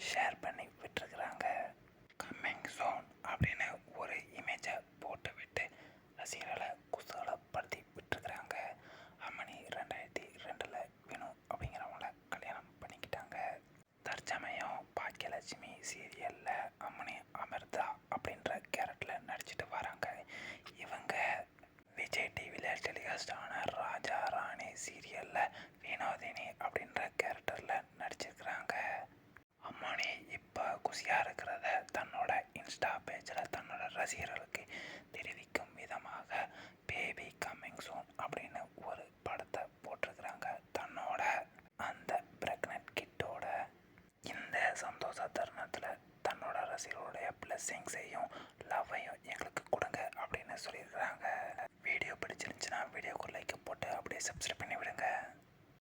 Share பண்ணி இப்போ இருக்கிறத தன்னோட இன்ஸ்டா பேஜில் தன்னோட ரசிகர்களுக்கு தெரிவிக்கும் விதமாக பேபி கம்மிங் சூன் அப்படின்னு ஒரு படத்தை போட்டிருக்கிறாங்க. தன்னோட அந்த ப்ரெக்னென்ட் கிட்டோட இந்த சந்தோஷ தருணத்தில் தன்னோட ரசிகர்களுடைய பிளஸ்ஸிங்ஸையும் லவ்வையும் எங்களுக்கு கொடுங்க அப்படின்னு சொல்லியிருக்கிறாங்க. வீடியோ பிடிச்சிருந்துச்சுன்னா வீடியோக்கு லைக் போட்டு அப்படியே சப்ஸ்கிரைப் பண்ணி